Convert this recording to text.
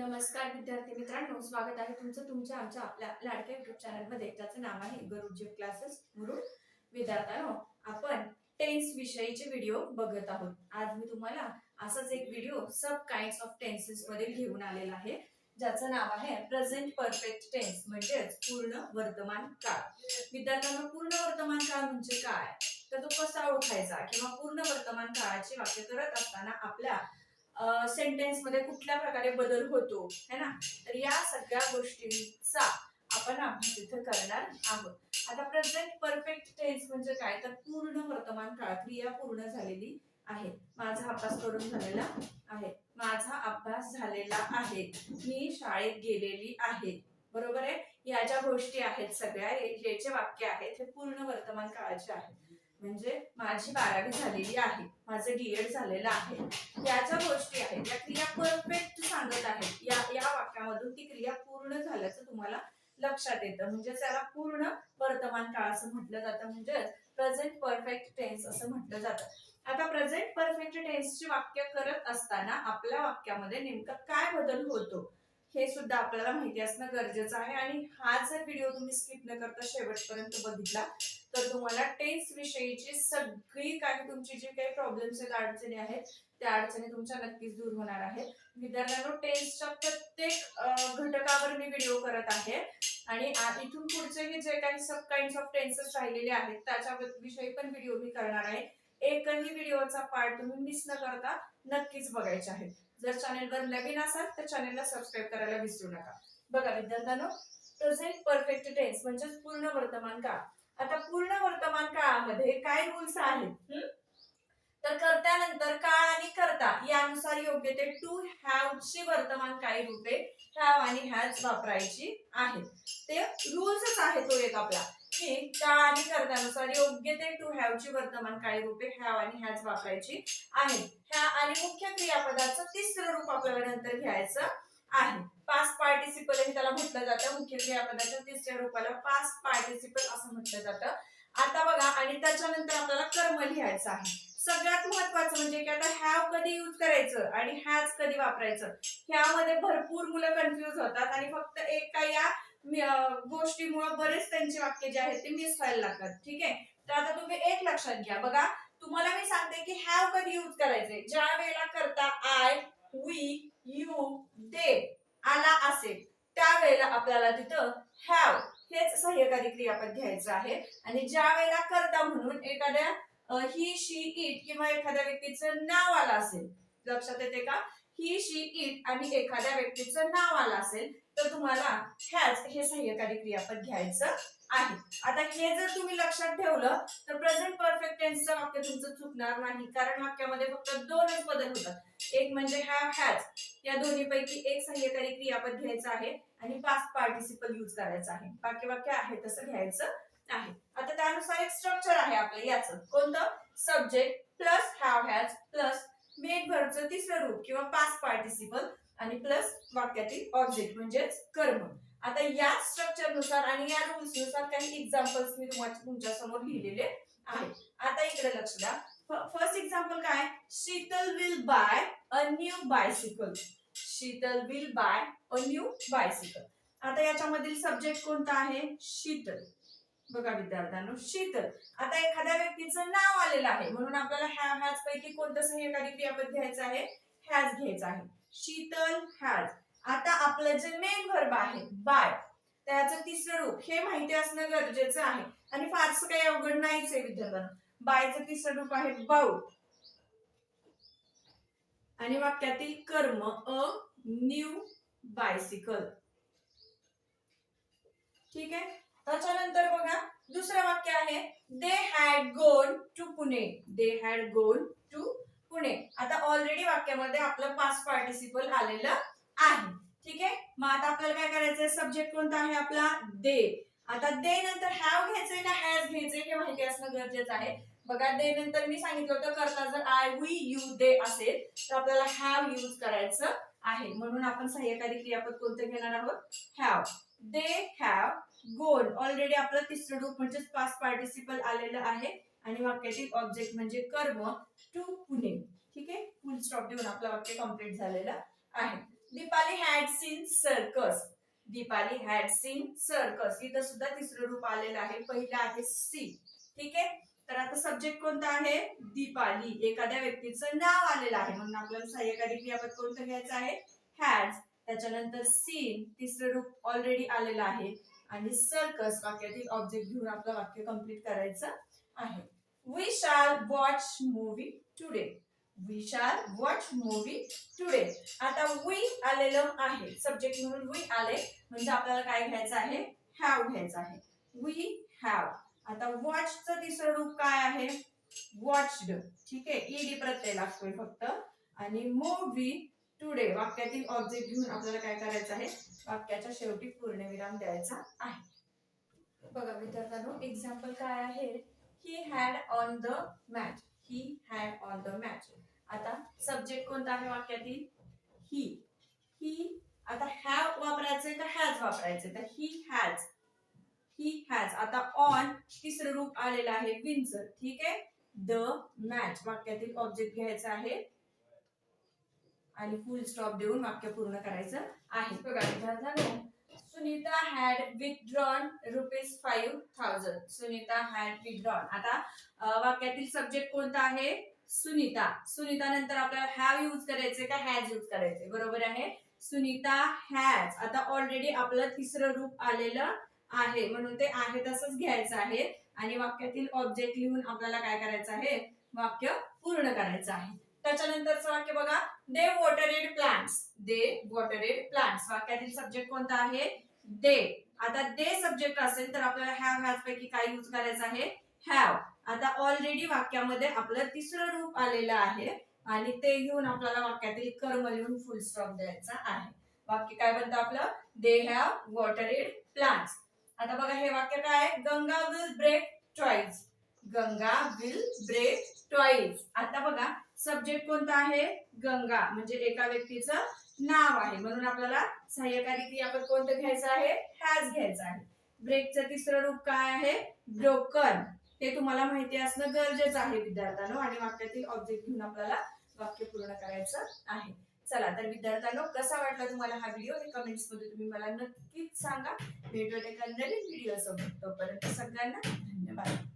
नमस्कार विद्यार्थी मित्रांनो स्वागत आहे तुमचं तुमच्या आमच्या आपल्या लाडक्या युट्यूब चॅनलमध्ये ज्याचं नाव आहे गरुड क्लासेस मुरुड विद्यार्थ्यांनो आपण टेन्स विषयीचे व्हिडिओ बघत आहोत. आज मी तुम्हाला असाच एक video sub kind of tenses मध्ये घेऊन आलेला आहे. ज्याचं नाव आहे प्रेझेंट परफेक्ट टेन्स म्हणजेच पूर्ण वर्तमान काळ. विद्यार्थ्यांना पूर्ण वर्तमान काळ म्हणजे काय? तर तो कसा ओळखायचा? किंवा पूर्ण वर्तमान काळाची वाक्य करत असताना आपल्या सेंटेन्समध्ये कुठल्या प्रकारे बदल होतो है ना? तर या सगळ्या गोष्टींचा आपण अभ्यास इथं करणार आहोत. आता प्रेझेंट परफेक्ट टेन्स म्हणजे काय? तर पूर्ण वर्तमान काळ क्रिया पूर्ण झालेली आहे माझा अभ्यास करून झालेला आहे. माझा अभ्यास झालेला आहे. मी शाळेत गेलेली आहे. बरोबर आहे? या ज्या गोष्टी आहेत सगळ्या हे जे वाक्य आहेत हे पूर्ण वर्तमान काळाचे आहेत. म्हणजे माझी बारावी झालेली आहे. माझं डीएड झालेलं आहे. या ज्या गोष्टी आहेत त्या क्रिया परफेक्ट सांगत आहेत या या वाक्यामधून ती क्रिया पूर्ण झाल्याचं तुम्हाला लक्षात येतं. म्हणजे त्याला पूर्ण वर्तमान काळ असं म्हटलं जातं. म्हणजे प्रेझेंट परफेक्ट टेन्स असं म्हटलं जातं. आता प्रेझेंट परफेक्ट टेन्सची वाक्य करत असताना आपल्या वाक्यामध्ये नेमका काय बदल होतो? हे सुद्धा आपल्याला माहिती असणं गरजेचं आहे. आणि हा जर व्हिडिओ तुम्ही स्किप न करता शेवटपर्यंत बघितला तर तुम्हाला टेन्स विषयीची सगळी काही तुमची जी काही प्रॉब्लेम्स आहेत अडचणी आहेत त्या अडचणी तुमच्या नक्कीच दूर होणार आहेत. विद्यार्थ्यांनो टेन्सच्या प्रत्येक घटकावर मी व्हिडिओ करत आहे. आणि इथून पुढचे हे जे काही सब काइंड ऑफ टेन्सेस राहिलेले आहेत त्याच्या विषयी पण व्हिडिओ मी करणार आहे. एकही व्हिडिओचा पार्ट तुम्ही मिस न करता नक्कीच बघायचे आहे जर चॅनेलवर नवीन असाल तर चॅनेलला सबस्क्राईब करायला विसरू नका. बघा विद्यार्थ्यांनो प्रेझेंट परफेक्ट टेन्स म्हणजेच पूर्ण वर्तमान काळ. आता पूर्ण वर्तमान काळामध्ये काय रूल्स आहेत? तर कर्त्यानंतर काळ आणि करता यानुसार योग्य ते टू हॅव ची वर्तमान काही रूपे हॅव आणि हॅज वापरायची आहेत. ते रूल्सच आहे तो हो एक आपला. की काळ आणि योग्य ते टू हॅवची वर्तमान काही रूपे हॅव आणि हॅज वापरायची आहे ह्या आणि मुख्य क्रियापदाचं तिसरं रूप आपल्याला नंतर घ्यायचं आहे. पास्ट पार्टिसिपल हे त्याला म्हटलं जातं. मुख्य क्रियापदाच्या तिसऱ्या रूपाला पास्ट पार्टिसिपल असं म्हटलं जातं. आता बघा आणि त्याच्यानंतर आपल्याला कर्म लिहायचं आहे. सगळ्यात महत्वाचं म्हणजे की आता हॅव कधी यूज करायचं आणि हॅज कधी वापरायचं? ह्यामध्ये भरपूर मुलं कन्फ्युज होतात आणि फक्त एक एका या गोष्टीमुळे बरेच त्यांचे वाक्य जे आहेत ते मिस व्हायला लागतात. ठीक आहे? तर आता तुम्ही एक लक्षात घ्या. बघा तुम्हाला मी सांगते की हॅव कधी यूज करायचे? ज्या वेळेला करता आय वी यू दे आला असेल त्यावेळेला आपल्याला तिथं हॅव हेच सहाय्यकारी क्रियापद घ्यायचं आहे. आणि ज्या वेळेला करता म्हणून एखाद्या ही शी इट किंवा एखाद्या व्यक्तीचं नाव आलं असेल लक्षात येते का? ही शी इट आणि एखाद्या व्यक्तीचं नाव आलं असेल तर तुम्हाला ह्याच हे सहाय्यकारी क्रियापद घ्यायचं आहे. आता हे जर तुम्ही लक्षात ठेवलं तर प्रेझेंट परफेक्ट टेन्सचं वाक्य तुमचं चुकणार नाही. कारण वाक्यामध्ये फक्त दोनच बदल होतात. एक म्हणजे हा हॅज या दोन्हीपैकी एक सहाय्यकारी क्रियापद घ्यायचं आहे आणि पास्ट पार्टिसिपल यूज करायचं आहे. बाकी वाक्य आहे तसं घ्यायचं आहे. आता त्यानुसार एक स्ट्रक्चर आहे आपलं याचं. कोणतं? Subject plus have has plus main भरचं तिसरं रूप किंवा पास्ट पार्टिसिपल आणि प्लस वाक्यातील ऑब्जेक्ट म्हणजेच कर्म. आता या स्ट्रक्चरनुसार आणि या रूल्सनुसार काही एक्झाम्पल्स मी तुमच्यासमोर लिहिलेले आहेत. आता इकडे लक्ष द्या. फर्स्ट एक्झाम्पल काय? Sheetal will buy a new bicycle Sheetal will buy a new bicycle आता याच्यामधील सब्जेक्ट कोणता आहे? शीतल. बघा विद्यार्थ्यांनो शीतल. आता एखाद्या व्यक्तीचं नाव आलेलं आहे. म्हणून आपल्याला ह्या हॅज पैकी कोणतं सहकारी क्रियापद घ्यायचं आहे? हॅज घ्यायचं आहे. शीतल हॅज आता आपलं जे मेन वर्ब आहे बाय त्याचं तिसरं रूप हे माहिती असणं गरजेचं आहे. आणि फारसं काही अवघड नाहीच आहे विद्यार्थ्यांना बायचं तिसरं रूप आहे बाऊट आणि वाक्यातील कर्म अ न्यू बायसिकल ठीक आहे? त्याच्यानंतर बघा दुसरं वाक्य आहे. They had gone to Pune they had gone to Pune. आता ऑलरेडी वाक्यामध्ये आपलं पास्ट पार्टिसिपल आलेलं आहे. ठीक आहे? मग आता आपल्याला काय करायचंय? सब्जेक्ट कोणता आहे आपला? दे. आता दे नंतर हॅव घ्यायचंय का हॅज घ्यायचंय हे माहिती असणं गरजेचं आहे. बघा दे नंतर मी सांगितलं होतं करता जर आय वी यू दे असेल तर आपल्याला हॅव यूज करायचं आहे. म्हणून आपण सहाय्यकारी क्रियापद कोणतं घेणार आहोत? Have they have gone already आपलं तिसरं रूप म्हणजेच पास्ट पार्टिसिपल आलेलं आहे. आणि वाक्यातील ऑब्जेक्ट म्हणजे कर्म टू पुणे. ठीक? आहे फुल स्टॉप देऊन आपलं वाक्य कंप्लीट झालेलं आहे. Deepali had seen circus Deepali had seen circus इथं सुद्धा तिसरं रूप आलेलं आहे. पहिलं आहे सी ठीक? आहे तर आता सब्जेक्ट कोणता आहे? दीपाली. एखाद्या व्यक्तीचं नाव आलेलं आहे. म्हणून आपल्याला सहाय्यकारी क्रियापद कोणतं घ्यायचं आहे? हॅज त्याच्यानंतर सीन तिसरं रूप ऑलरेडी आलेलं आहे. आणि सर्कस वाक्यातील ऑब्जेक्ट घेऊन आपलं वाक्य कंप्लीट करायचं आहे. We shall watch movie today we shall watch movie today आता वी आलेलं आहे. सब्जेक्ट म्हणून वी आले. म्हणजे आपल्याला काय घ्यायचं आहे? हॅव घ्यायचं आहे. वी हॅव आता वॉचचं तिसरं रूप काय आहे? वॉच्ड ठीक आहे? ईडी प्रत्यय लागतोय फक्त. आणि मूवी टुडे वाक्यातील ऑब्जेक्ट घेऊन आपल्याला काय करायचं आहे? वाक्याच्या शेवटी पूर्णविराम द्यायचा आहे. बघा विद्यार्थ्यांनो एक्झाम्पल काय आहे? He had on the match he had on the match आता सब्जेक्ट कोणता आहे वाक्यातील? ही ही आता हॅव वापरायचंय का हॅज वापरायचंय? तर ही हॅज ही हॅज आता ऑन तिसरं रूप आलेलं आहे विंचर ठीक आहे? द मॅच वाक्यातील ऑब्जेक्ट घ्यायचा आहे. आणि फुल स्टॉप देऊन वाक्य पूर्ण करायचं आहे. बघा झालं Sunita had withdrawn rupees five thousand Sunita had withdrawn आता वाक्यातील सब्जेक्ट कोणता आहे? सुनीता. सुनीता नंतर आपल्याला हॅव यूज करायचे का? हॅज यूज करायचे बरोबर आहे? सुनीता हॅज आता ऑलरेडी आपलं तिसरं रूप आलेलं आहे. म्हणून ते आहे तसंच घ्यायचं आहे. आणि वाक्यातील ऑब्जेक्ट लिहून आपल्याला काय करायचं आहे? वाक्य पूर्ण करायचं आहे. त्याच्यानंतरच वाक्य बघा. They watered plants they watered plants वाक्यातील subject कोणता आहे? दे. आता दे सब्जेक्ट असेल तर आपल्याला हॅव हॅज पैकी काय यूज करायचं आहे? हॅव आता ऑलरेडी वाक्यामध्ये आपलं तिसरं रूप आलेलं आहे आणि ते घेऊन आपल्याला वाक्यातील कर्म लिहून फुल स्टॉप द्यायचा आहे. वाक्य काय बनतं आपलं? दे हॅव वॉटरेड प्लांट्स आता बघा हे वाक्य काय? आहे Ganga will break toys Ganga will break toys आता बघा सब्जेक्ट कोणता आहे? गंगा. म्हणजे एका व्यक्तीचं नाव आहे. म्हणून आपल्याला सहाय्यकारी क्रियापद कोणतं घ्यायचं आहे? हॅज घ्यायचं आहे. ब्रेकचं तिसरं रूप काय आहे? ब्रोकन हे तुम्हाला माहिती असणं गरजेचं आहे विद्यार्थ्यांनो. आणि वाक्यातील ऑब्जेक्ट घेऊन आपल्याला वाक्य पूर्ण करायचं आहे. चला तर विद्यार्थ्यांनो कसा वाटला तुम्हाला हा व्हिडिओ हे कमेंट्समध्ये तुम्ही मला नक्कीच सांगा. भेटूया एका नवीन व्हिडिओ सोबत. तोपर्यंत सगळ्यांना धन्यवाद.